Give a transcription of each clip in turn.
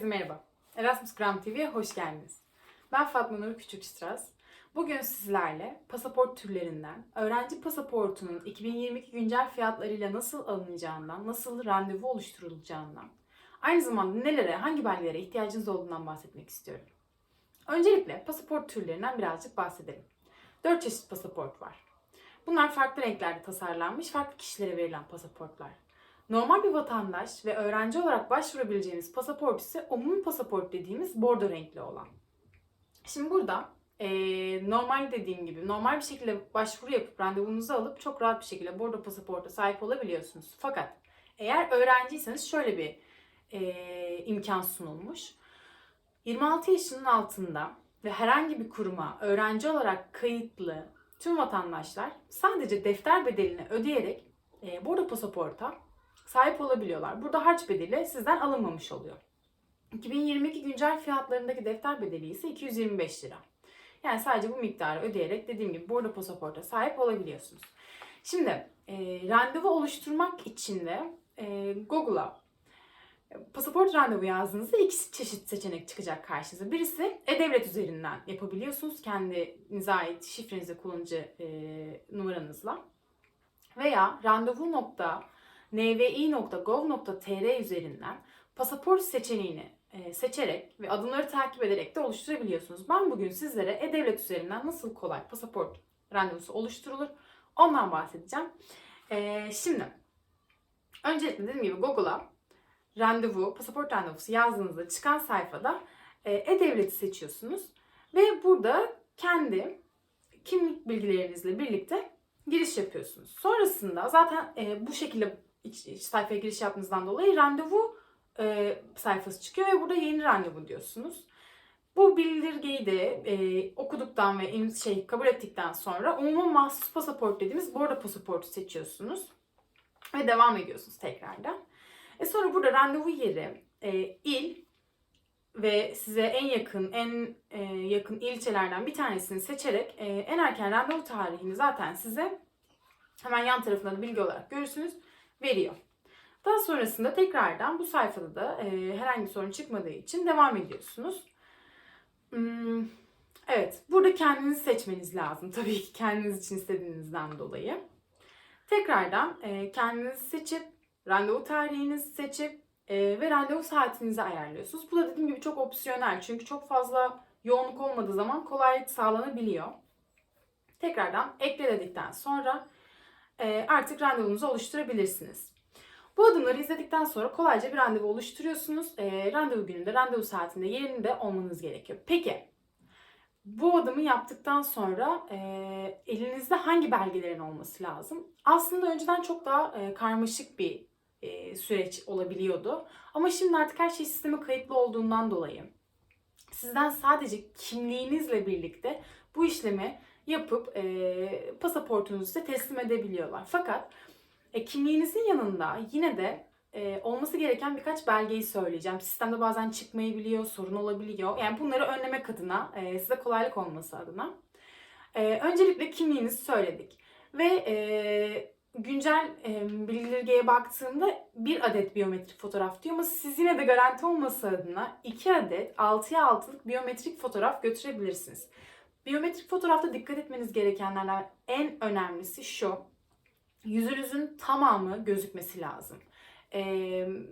Herkese merhaba. Erasmus Gram TV'ye hoş geldiniz. Ben Fatma Nur Küçükstras. Bugün sizlerle pasaport türlerinden, öğrenci pasaportunun 2022 güncel fiyatlarıyla nasıl alınacağından, nasıl randevu oluşturulacağından, aynı zamanda nelere, hangi belgelere ihtiyacınız olduğundan bahsetmek istiyorum. Öncelikle pasaport türlerinden birazcık bahsedelim. 4 çeşit pasaport var. Bunlar farklı renklerde tasarlanmış, farklı kişilere verilen pasaportlar. Normal bir vatandaş ve öğrenci olarak başvurabileceğiniz pasaport ise umumi pasaport dediğimiz bordo renkli olan. Şimdi burada eee, normal dediğim gibi normal bir şekilde başvuru yapıp randevunuzu alıp çok rahat bir şekilde bordo pasaporta sahip olabiliyorsunuz. Fakat eğer öğrenciyseniz şöyle bir eee, imkan sunulmuş. 26 yaşının altında ve herhangi bir kuruma öğrenci olarak kayıtlı tüm vatandaşlar sadece defter bedelini ödeyerek eee bordo pasaporta sahip olabiliyorlar. Burada harç bedeli sizden alınmamış oluyor. 2022 güncel fiyatlarındaki defter bedeli ise 225 lira. Yani sadece bu miktarı ödeyerek dediğim gibi bordo pasaporta sahip olabiliyorsunuz. Şimdi e, randevu oluşturmak için de e, Google'a e, pasaport randevu yazdığınızda iki çeşit seçenek çıkacak karşınıza. Birisi e-devlet üzerinden yapabiliyorsunuz. Kendinize ait şifrenizi kullanıcı e, numaranızla. Veya randevu.nvi.gov.tr üzerinden pasaport seçeneğini e, seçerek ve adımları takip ederek de oluşturabiliyorsunuz. Ben bugün sizlere e-devlet üzerinden nasıl kolay pasaport randevusu oluşturulur ondan bahsedeceğim. E, şimdi öncelikle dediğim gibi Google'a randevu, pasaport randevusu yazdığınızda çıkan sayfada e, e-devleti seçiyorsunuz ve burada kendi kimlik bilgilerinizle birlikte giriş yapıyorsunuz. Sonrasında zaten bu şekilde sayfaya giriş yaptığınızdan dolayı randevu e, sayfası çıkıyor ve burada yeni randevu diyorsunuz. Bu bildirgeyi de e, okuduktan ve şey kabul ettikten sonra umuma mahsus pasaport dediğimiz bordo pasaportu seçiyorsunuz. Ve devam ediyorsunuz tekrardan. E sonra burada randevu yeri, e, il ve size en yakın en e, yakın ilçelerden bir tanesini seçerek e, en erken randevu tarihini zaten size hemen yan tarafında da bilgi olarak görürsünüz veriyor. Daha sonrasında tekrardan bu sayfada da e, herhangi bir sorun çıkmadığı için devam ediyorsunuz. Hmm, evet, burada kendinizi seçmeniz lazım. Tabii ki kendiniz için istediğinizden dolayı. Tekrardan e, kendinizi seçip, randevu tarihinizi seçip e, ve randevu saatinizi ayarlıyorsunuz. Bu da dediğim gibi çok opsiyonel. Çünkü çok fazla yoğunluk olmadığı zaman kolaylık sağlanabiliyor. Tekrardan ekle dedikten sonra artık randevunuzu oluşturabilirsiniz. Bu adımları izledikten sonra kolayca bir randevu oluşturuyorsunuz. E, randevu gününde, randevu saatinde yerinde olmanız gerekiyor. Peki bu adımı yaptıktan sonra e, elinizde hangi belgelerin olması lazım? Aslında önceden çok daha e, karmaşık bir e, süreç olabiliyordu. Ama şimdi artık her şey sisteme kayıtlı olduğundan dolayı sizden sadece kimliğinizle birlikte bu işlemi yapıp e, pasaportunuzu size teslim edebiliyorlar. Fakat e, kimliğinizin yanında yine de e, olması gereken birkaç belgeyi söyleyeceğim. Sistemde bazen çıkmayabiliyor, sorun olabiliyor. Yani bunları önlemek adına, e, size kolaylık olması adına. E, öncelikle kimliğinizi söyledik. Ve e, güncel e, bildirgeye baktığımda bir adet biyometrik fotoğraf diyor ama siz yine de garanti olması adına iki adet 6'ya 6'lık biyometrik fotoğraf götürebilirsiniz. Biyometrik fotoğrafta dikkat etmeniz gerekenlerden en önemlisi şu. Yüzünüzün tamamı gözükmesi lazım. Ee,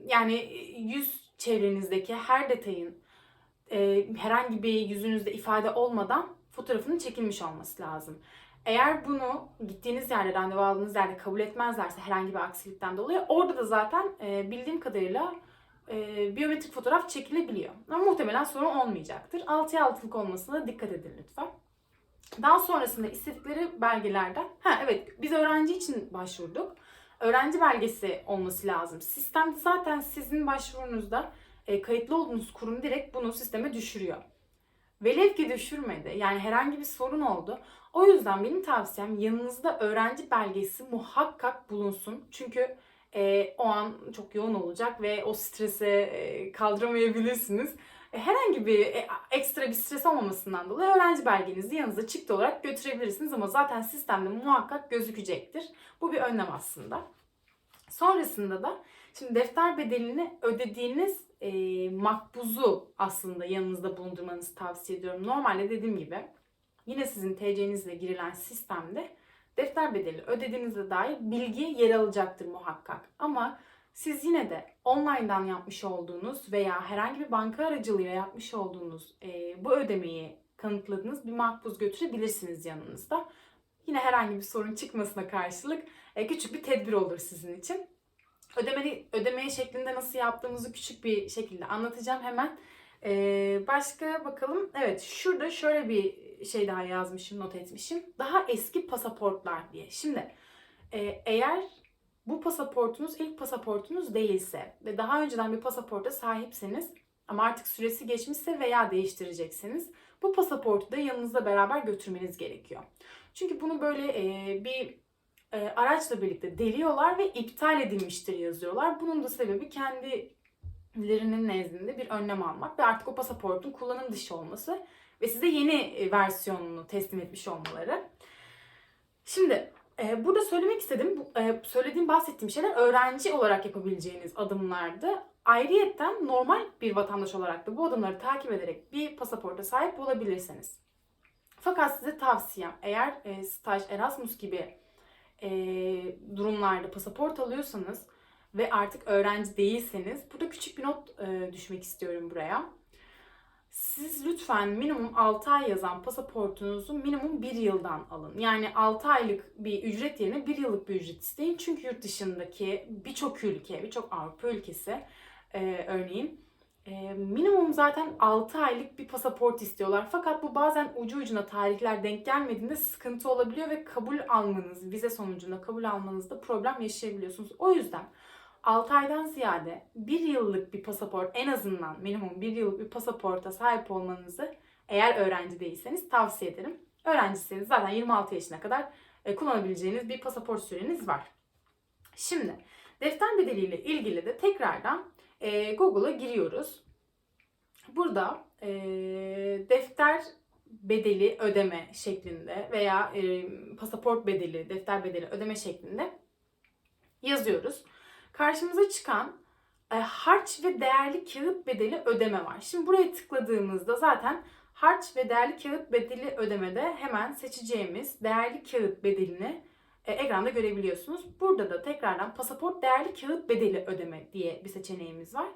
yani yüz çevrenizdeki her detayın e, herhangi bir yüzünüzde ifade olmadan fotoğrafının çekilmiş olması lazım. Eğer bunu gittiğiniz yerde, randevu aldığınız yerde kabul etmezlerse herhangi bir aksilikten dolayı orada da zaten e, bildiğim kadarıyla e, biyometrik fotoğraf çekilebiliyor. Ama muhtemelen sorun olmayacaktır. 6'ya 6'lık olmasına dikkat edin lütfen. Daha sonrasında istedikleri belgelerden, ha evet biz öğrenci için başvurduk. Öğrenci belgesi olması lazım. Sistemde zaten sizin başvurunuzda e, kayıtlı olduğunuz kurum direkt bunu sisteme düşürüyor. Velev ki düşürmedi. Yani herhangi bir sorun oldu. O yüzden benim tavsiyem yanınızda öğrenci belgesi muhakkak bulunsun. Çünkü e, o an çok yoğun olacak ve o strese e, kaldıramayabilirsiniz. E, herhangi bir e, ekstra bir stres olmamasından dolayı öğrenci belgenizi yanınızda çıktı olarak götürebilirsiniz ama zaten sistemde muhakkak gözükecektir. Bu bir önlem aslında. Sonrasında da şimdi defter bedelini ödediğiniz e, makbuzu aslında yanınızda bulundurmanızı tavsiye ediyorum. Normalde dediğim gibi yine sizin TC'nizle girilen sistemde defter bedeli ödediğinize dair bilgi yer alacaktır muhakkak. Ama siz yine de online'dan yapmış olduğunuz veya herhangi bir banka aracılığıyla yapmış olduğunuz e, bu ödemeyi kanıtladığınız bir makbuz götürebilirsiniz yanınızda. Yine herhangi bir sorun çıkmasına karşılık e, küçük bir tedbir olur sizin için. Ödemeli, ödeme şeklinde nasıl yaptığımızı küçük bir şekilde anlatacağım hemen. Ee, başka bakalım. Evet şurada şöyle bir şey daha yazmışım, not etmişim. Daha eski pasaportlar diye. Şimdi e, eğer bu pasaportunuz ilk pasaportunuz değilse ve daha önceden bir pasaporta sahipseniz ama artık süresi geçmişse veya değiştireceksiniz. Bu pasaportu da yanınızda beraber götürmeniz gerekiyor. Çünkü bunu böyle e, bir e, araçla birlikte deliyorlar ve iptal edilmiştir yazıyorlar. Bunun da sebebi kendilerinin nezdinde bir önlem almak ve artık o pasaportun kullanım dışı olması ve size yeni e, versiyonunu teslim etmiş olmaları. Şimdi e, burada söylemek istedim, e, söylediğim bahsettiğim şeyler öğrenci olarak yapabileceğiniz adımlardı. Ayrıyetten normal bir vatandaş olarak da bu adımları takip ederek bir pasaporta sahip olabilirsiniz. Fakat size tavsiyem eğer staj, Erasmus gibi durumlarda pasaport alıyorsanız ve artık öğrenci değilseniz burada küçük bir not e, düşmek istiyorum buraya. Siz lütfen minimum 6 ay yazan pasaportunuzu minimum 1 yıldan alın. Yani 6 aylık bir ücret yerine 1 yıllık bir ücret isteyin. Çünkü yurt dışındaki birçok ülke, birçok Avrupa ülkesi e, örneğin e, minimum zaten 6 aylık bir pasaport istiyorlar. Fakat bu bazen ucu ucuna tarihler denk gelmediğinde sıkıntı olabiliyor ve kabul almanız, vize sonucunda kabul almanızda problem yaşayabiliyorsunuz. O yüzden 6 aydan ziyade 1 yıllık bir pasaport en azından minimum 1 yıllık bir pasaporta sahip olmanızı eğer öğrenci değilseniz tavsiye ederim. Öğrenciyseniz zaten 26 yaşına kadar e, kullanabileceğiniz bir pasaport süreniz var. Şimdi defter bedeliyle ilgili de tekrardan e, Google'a giriyoruz. Burada e, defter bedeli ödeme şeklinde veya e, pasaport bedeli, defter bedeli ödeme şeklinde yazıyoruz. Karşımıza çıkan e, harç ve değerli kağıt bedeli ödeme var. Şimdi buraya tıkladığımızda zaten harç ve değerli kağıt bedeli ödemede hemen seçeceğimiz değerli kağıt bedelini e, ekranda görebiliyorsunuz. Burada da tekrardan pasaport değerli kağıt bedeli ödeme diye bir seçeneğimiz var.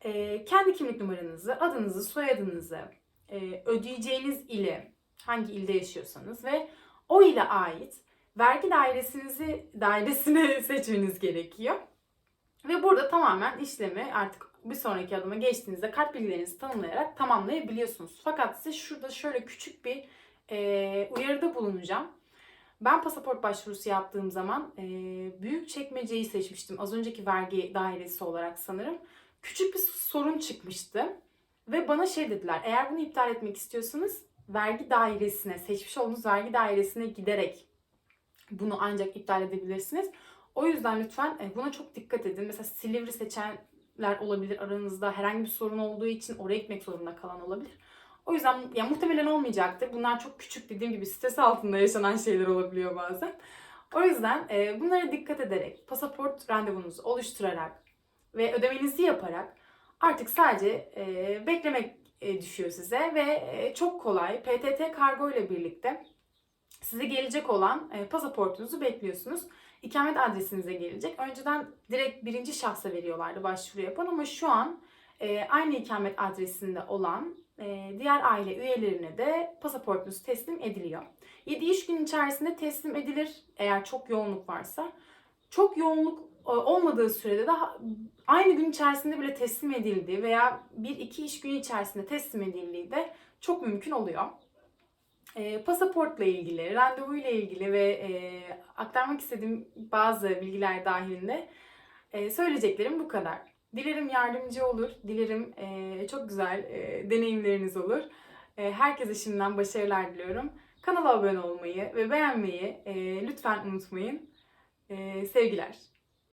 E, kendi kimlik numaranızı, adınızı, soyadınızı, e, ödeyeceğiniz ili, hangi ilde yaşıyorsanız ve o ile ait vergi dairesinizi dairesini seçmeniz gerekiyor. Ve burada tamamen işlemi artık bir sonraki adıma geçtiğinizde kart bilgilerinizi tanımlayarak tamamlayabiliyorsunuz. Fakat size şurada şöyle küçük bir e, uyarıda bulunacağım. Ben pasaport başvurusu yaptığım zaman e, büyük çekmeceyi seçmiştim. Az önceki vergi dairesi olarak sanırım. Küçük bir sorun çıkmıştı. Ve bana şey dediler. Eğer bunu iptal etmek istiyorsanız vergi dairesine, seçmiş olduğunuz vergi dairesine giderek bunu ancak iptal edebilirsiniz. O yüzden lütfen e, buna çok dikkat edin. Mesela Silivri seçenler olabilir aranızda. Herhangi bir sorun olduğu için oraya gitmek zorunda kalan olabilir. O yüzden ya muhtemelen olmayacaktır. Bunlar çok küçük dediğim gibi stres altında yaşanan şeyler olabiliyor bazen. O yüzden e, bunlara dikkat ederek, pasaport randevunuzu oluşturarak ve ödemenizi yaparak artık sadece e, beklemek e, düşüyor size ve e, çok kolay PTT kargo ile birlikte size gelecek olan e, pasaportunuzu bekliyorsunuz. İkamet adresinize gelecek. Önceden direkt birinci şahsa veriyorlardı başvuru yapan ama şu an e, aynı ikamet adresinde olan e, diğer aile üyelerine de pasaportunuz teslim ediliyor. 7 iş gün içerisinde teslim edilir eğer çok yoğunluk varsa. Çok yoğunluk e, olmadığı sürede de aynı gün içerisinde bile teslim edildiği veya 1-2 iş günü içerisinde teslim edildiği de çok mümkün oluyor. E, pasaportla ilgili, randevu ile ilgili ve e, aktarmak istediğim bazı bilgiler dahilinde e, söyleyeceklerim bu kadar. Dilerim yardımcı olur, dilerim e, çok güzel e, deneyimleriniz olur. E, herkese şimdiden başarılar diliyorum. Kanala abone olmayı ve beğenmeyi e, lütfen unutmayın. E, sevgiler.